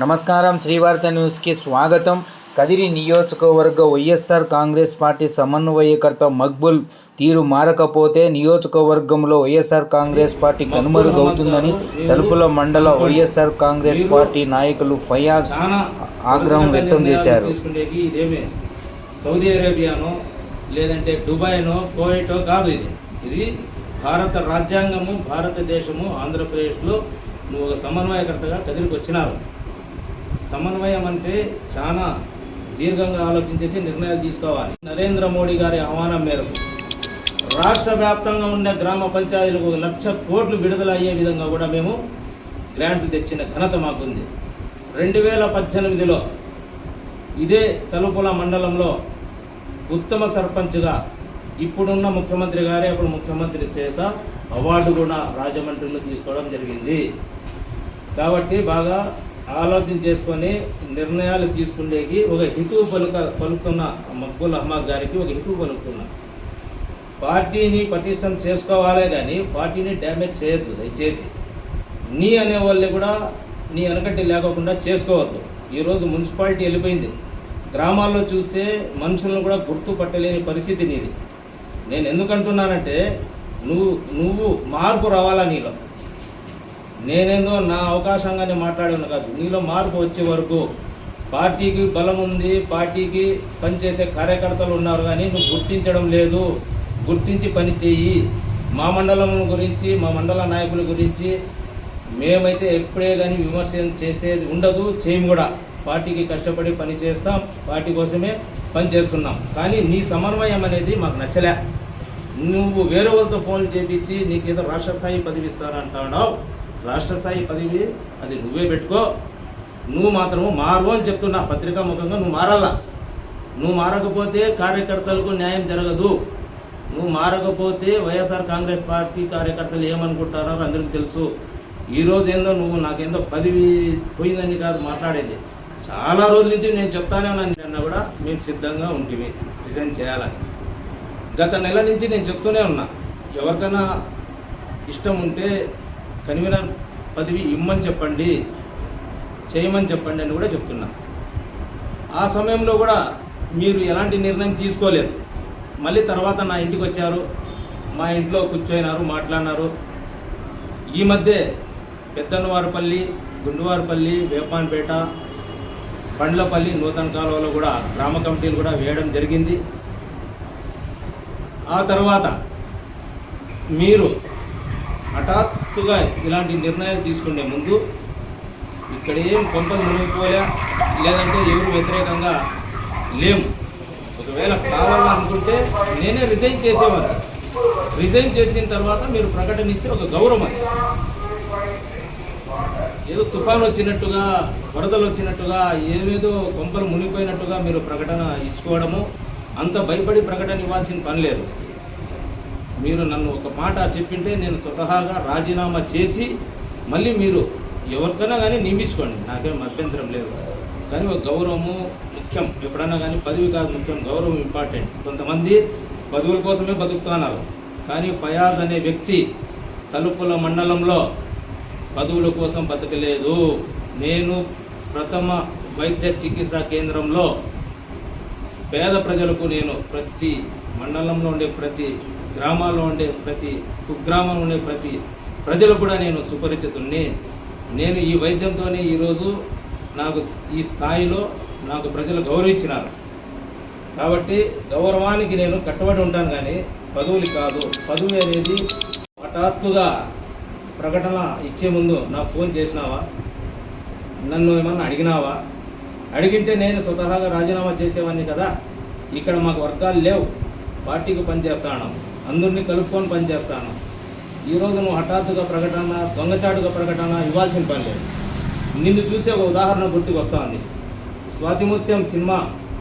నమస్కారం. శ్రీవార్త న్యూస్కి స్వాగతం. కదిరి నియోజకవర్గ వైఎస్ఆర్ కాంగ్రెస్ పార్టీ సమన్వయకర్త మక్బుల్ తీరు మారకపోతే నియోజకవర్గంలో వైఎస్ఆర్ కాంగ్రెస్ పార్టీ కనుమరుగవుతుందని తలుపుల మండల వైఎస్ఆర్ కాంగ్రెస్ పార్టీ నాయకులు ఫయాజ్ ఆగ్రహం వ్యక్తం చేశారు. సౌదీ అరేబియానో లేదంటే దుబాయ్నో కోవేటో కాదు ఇది ఇది భారత రాజ్యాంగము భారతదేశము ఆంధ్రప్రదేశ్లో నువ్వు ఒక సమన్వయకర్తగా కదిరికి వచ్చినారు సమన్వయం అంటే చాలా దీర్ఘంగా ఆలోచించేసి నిర్ణయాలు తీసుకోవాలి. నరేంద్ర మోడీ గారి ఆహ్వానం మేరకు రాష్ట్ర వ్యాప్తంగా ఉన్న గ్రామ పంచాయతీలకు ఒక లక్ష కోట్లు విడుదల అయ్యే విధంగా కూడా మేము గ్రాంట్లు తెచ్చిన ఘనత మాకుంది. రెండు వేల పద్దెనిమిదిలో ఇదే తలుపుల మండలంలో ఉత్తమ సర్పంచ్గా ఇప్పుడున్న ముఖ్యమంత్రి గారే అప్పుడు ముఖ్యమంత్రి చేత అవార్డు కూడా రాజమండ్రిలో తీసుకోవడం జరిగింది. కాబట్టి బాగా ఆలోచన చేసుకొని నిర్ణయాలు తీసుకునేకి ఒక హితువు పలుక పలుకుతున్న మక్బుల్ అహ్మద్ గారికి ఒక హితువు పలుకుతున్నా. పార్టీని పటిష్టం చేసుకోవాలే కానీ పార్టీని డ్యామేజ్ చేయొద్దు దయచేసి. నీ అనే వాళ్ళని కూడా నీ వెనకట్టి లేకోకుండా చేసుకోవద్దు. ఈరోజు మున్సిపాలిటీ వెళ్ళిపోయింది. గ్రామాల్లో చూస్తే మనుషులను కూడా గుర్తుపట్టలేని పరిస్థితి నీది. నేను ఎందుకంటున్నానంటే నువ్వు నువ్వు మార్పు రావాలా నీలో. నేనేందో నా అవకాశంగానే మాట్లాడాను కాదు. నీలో మార్పు వచ్చే వరకు పార్టీకి బలం ఉంది పార్టీకి పనిచేసే కార్యకర్తలు ఉన్నారు కానీ నువ్వు గుర్తించడం లేదు. గుర్తించి పని చేయి. మా మండలం గురించి మా మండల నాయకుల గురించి మేమైతే ఎప్పుడే కానీ విమర్శ చేసేది ఉండదు. చేయము కూడా. పార్టీకి కష్టపడి పని చేస్తాం. పార్టీ కోసమే పని చేస్తున్నాం. కానీ నీ సమన్వయం అనేది మాకు నచ్చలే. నువ్వు వేరే వాళ్ళతో ఫోన్లు చేపించి నీకేదో రాష్ట్ర స్థాయి పదవిస్తానంటావు రాష్ట్ర స్థాయి పదవి అది నువ్వే పెట్టుకో. నువ్వు మాత్రము మారు అని చెప్తున్నా. పత్రికా ముఖంగా నువ్వు మారాలా. నువ్వు మారకపోతే కార్యకర్తలకు న్యాయం జరగదు. నువ్వు మారకపోతే వైఎస్ఆర్ కాంగ్రెస్ పార్టీ కార్యకర్తలు ఏమనుకుంటారో అందరికీ తెలుసు. ఈరోజు ఏందో నువ్వు నాకేందో పదవి పోయిందని కాదు మాట్లాడేది. చాలా రోజుల నుంచి నేను చెప్తానే ఉన్నాను అన్నా కూడా మేము సిద్ధంగా ఉంటుంది రిజైన్ చేయాలని. గత నెల నుంచి నేను చెప్తూనే ఉన్నా. ఎవరికైనా ఇష్టం ఉంటే కన్వీనర్ పదవి ఇమ్మని చెప్పండి చేయమని చెప్పండి అని కూడా చెప్తున్నా. ఆ సమయంలో కూడా మీరు ఎలాంటి నిర్ణయం తీసుకోలేదు. మళ్ళీ తర్వాత నా ఇంటికి వచ్చారు మా ఇంట్లో కూర్చోయినారు మాట్లాడినారు. ఈ మధ్య పెద్దన్నవారిపల్లి గుండువారిపల్లి వేపాన్పేట పండ్లపల్లి నూతన కాలువలో కూడా గ్రామ కమిటీలు కూడా వేయడం జరిగింది. ఆ తర్వాత మీరు హఠాత్తుగా ఇలాంటి నిర్ణయాలు తీసుకునే ముందు ఇక్కడ ఏం కొంపలు మునిగిపోలే లేదంటే ఎవరు వ్యతిరేకంగా లేము. ఒకవేళ కావాలనుకుంటే నేనే రిజైన్ చేసేవాడిని. రిజైన్ చేసిన తర్వాత మీరు ప్రకటన ఇస్తే ఒక గౌరవం అది. ఏదో తుఫాన్ వచ్చినట్టుగా వరదలు వచ్చినట్టుగా ఏమేదో కొంపలు మునిగిపోయినట్టుగా మీరు ప్రకటన ఇచ్చుకోవడము అంత భయపడి ప్రకటన ఇవ్వాల్సిన పని లేదు. మీరు నన్ను ఒక మాట చెప్పింటే నేను స్వతహాగా రాజీనామా చేసి మళ్ళీ మీరు ఎవరికైనా కానీ నియమించుకోండి. నాకేం అభ్యంతరం లేదు. కానీ ఒక గౌరవము ముఖ్యం. ఎప్పుడైనా కానీ పదవి కాదు ముఖ్యం. గౌరవం ఇంపార్టెంట్ కొంతమంది పదవుల కోసమే బతుకుతున్నారు. కానీ ఫయాజ్ అనే వ్యక్తి తలుపుల మండలంలో పదవుల కోసం బతకలేదు. నేను ప్రథమ వైద్య చికిత్సా కేంద్రంలో పేద ప్రజలకు నేను ప్రతి మండలంలో ఉండే ప్రతి గ్రామాల్లో ఉండే ప్రతి కుగ్రామంలో ఉండే ప్రతి ప్రజలు కూడా నేను సుపరిచితుణ్ణి. నేను ఈ వైద్యంతోనే ఈరోజు నాకు ఈ స్థాయిలో నాకు ప్రజలు గౌరవించినారు. కాబట్టి గౌరవానికి నేను కట్టుబడి ఉంటాను కానీ పదవులు కాదు. పదవి అనేది హఠాత్తుగా ప్రకటన ఇచ్చే ముందు నాకు ఫోన్ చేసినావా? నన్ను ఏమన్నా అడిగినావా? అడిగింటే నేను స్వతహాగా రాజీనామా చేసేవాడిని కదా. ఇక్కడ మాకు వర్గాలు లేవు. పార్టీకి పనిచేస్తాను. అందరినీ కలుపుకొని పనిచేస్తాను. ఈరోజు నువ్వు హఠాత్తుగా ప్రకటన దొంగచాటుగా ప్రకటన ఇవ్వాల్సిన పని లేదు. నిన్ను చూసే ఒక ఉదాహరణ గుర్తుకు వస్తుంది స్వాతిముత్యం సినిమా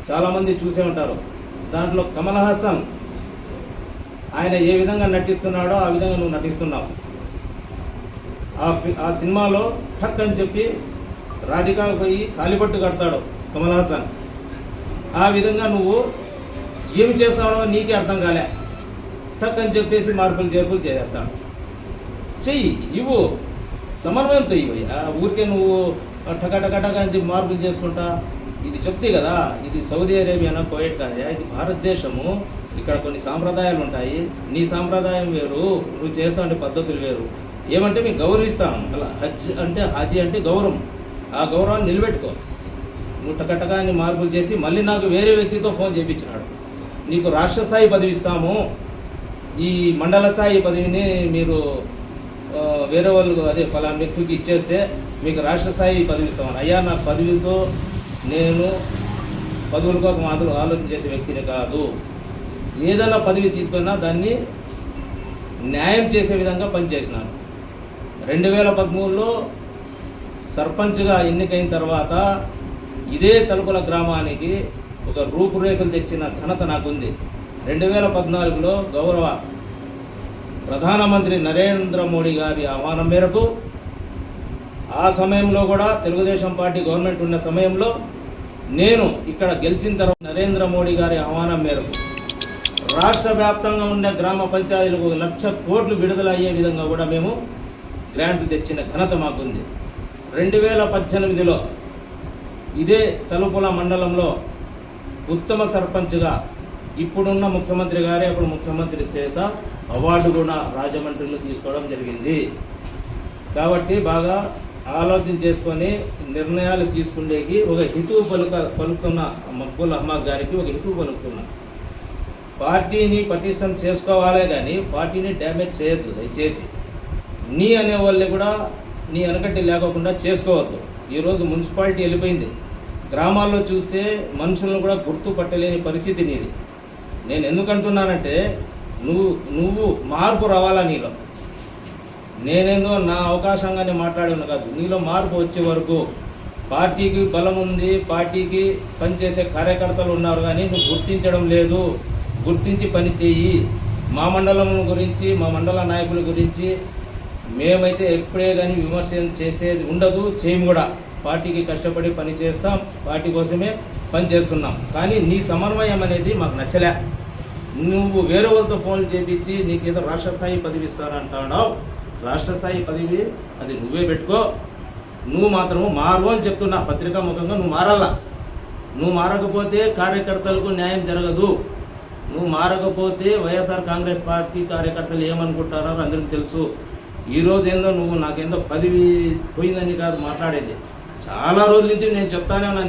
చాలామంది చూసే ఉంటారు. దాంట్లో కమల్ హాసన్ ఆయన ఏ విధంగా నటిస్తున్నాడో ఆ విధంగా నువ్వు నటిస్తున్నావు. ఆ ఆ సినిమాలో ఠక్ అని చెప్పి రాధికా పోయి తాలిపట్టు కడతాడు కమల్ హాసన్. ఆ విధంగా నువ్వు ఏమి చేస్తాడో నీకే అర్థం కాలే. టక్ అని చెప్పేసి మార్పులు చేర్పులు చేసేస్తాడు. చెయ్యి ఇవ్వు. సమన్వయంతో ఇవ్వయ్యా ఊరికే నువ్వు టకటకటక అని మార్పులు చేసుకుంటా. ఇది చెప్తే కదా ఇది సౌదీ అరేబియానా కోయట్ కాదా ఇది భారతదేశము. ఇక్కడ కొన్ని సాంప్రదాయాలు ఉంటాయి. నీ సాంప్రదాయం వేరు నువ్వు చేస్తా పద్ధతులు వేరు. ఏమంటే మేము గౌరవిస్తాం. అలా హజ్ అంటే హాజీ అంటే గౌరవం. ఆ గౌరవాన్ని నిలబెట్టుకో. నువ్వు టకటకా అని మార్పులు చేసి మళ్ళీ నాకు వేరే వ్యక్తితో ఫోన్ చేయించినాడు. నీకు రాష్ట్ర స్థాయి పదవి ఇస్తాము. ఈ మండల స్థాయి పదవిని మీరు వేరే వాళ్ళు అదే ఫలా వ్యక్తికి ఇచ్చేస్తే మీకు రాష్ట్ర స్థాయి పదవి ఇస్తామని అయ్యా నా పదవితో నేను పదవుల కోసం ఆలో ఆలోచన చేసే వ్యక్తిని కాదు. ఏదైనా పదవి తీసుకున్నా దాన్ని న్యాయం చేసే విధంగా పనిచేసినాను. రెండు వేల పదమూడులో సర్పంచ్గా ఎన్నికైన తర్వాత ఇదే తలుపుల గ్రామానికి ఒక రూపురేఖలు తెచ్చిన ఘనత నాకుంది. రెండు వేల పద్నాలుగులో గౌరవ ప్రధానమంత్రి నరేంద్ర మోడీ గారి ఆహ్వానం మేరకు ఆ సమయంలో కూడా తెలుగుదేశం పార్టీ గవర్నమెంట్ ఉన్న సమయంలో నేను ఇక్కడ గెలిచిన తర్వాత నరేంద్ర మోడీ గారి ఆహ్వానం మేరకు రాష్ట్ర వ్యాప్తంగా ఉన్న గ్రామ పంచాయతీలకు ఒక లక్ష కోట్లు విడుదల అయ్యే విధంగా కూడా మేము గ్రాంట్లు తెచ్చిన ఘనత మాకుంది. రెండు వేల పద్దెనిమిదిలో ఇదే తలుపుల మండలంలో ఉత్తమ సర్పంచ్గా ఇప్పుడున్న ముఖ్యమంత్రి గారే అప్పుడు ముఖ్యమంత్రి చేత అవార్డు కూడా రాజమండ్రిలో తీసుకోవడం జరిగింది. కాబట్టి బాగా ఆలోచన చేసుకొని నిర్ణయాలు తీసుకునేకి ఒక హితువు పలుక పలుకుతున్న మక్బుల్ అహ్మద్ గారికి ఒక హితువు పలుకుతున్నా. పార్టీని పటిష్టం చేసుకోవాలే కానీ పార్టీని డ్యామేజ్ చేయొద్దు దయచేసి. నీ అనే వాళ్ళని కూడా నీ అనకట్టి లేకోకుండా చేసుకోవద్దు. ఈరోజు మున్సిపాలిటీ వెళ్ళిపోయింది. గ్రామాల్లో చూస్తే మనుషులను కూడా గుర్తుపట్టలేని పరిస్థితి నీది. నేను ఎందుకంటున్నానంటే నువ్వు నువ్వు మార్పు రావాలా నీలో? నేనేందో నా అవకాశంగానే మాట్లాడాను కాదు. నీలో మార్పు వచ్చే వరకు పార్టీకి బలం ఉంది పార్టీకి పనిచేసే కార్యకర్తలు ఉన్నారు కానీ నువ్వు గుర్తించడం లేదు. గుర్తించి పని చేయి. మా మండలం గురించి మా మండల నాయకుల గురించి మేమైతే ఎప్పుడే కానీ విమర్శ చేసేది ఉండదు చేయము కూడా. పార్టీకి కష్టపడి పని చేస్తాం పార్టీ కోసమే పని చేస్తున్నాం. కానీ నీ సమన్వయం అనేది మాకు నచ్చలే. నువ్వు వేరే వాళ్ళతో ఫోన్లు చేపించి నీకేదో రాష్ట్ర స్థాయి పదవి ఇస్తానంటావు రాష్ట్ర స్థాయి పదవి అది నువ్వే పెట్టుకో. నువ్వు మాత్రము మారు అని చెప్తున్నా. పత్రికా ముఖంగా నువ్వు మారాలా నువ్వు మారకపోతే కార్యకర్తలకు న్యాయం జరగదు. నువ్వు మారకపోతే వైఎస్ఆర్ కాంగ్రెస్ పార్టీ కార్యకర్తలు ఏమనుకుంటారో అందరికీ తెలుసు. ఈరోజు ఏందో నువ్వు నాకేందో పదవి పోయిందని కాదు మాట్లాడేది. చాలా రోజుల నుంచి నేను చెప్తానే ఉన్నాను.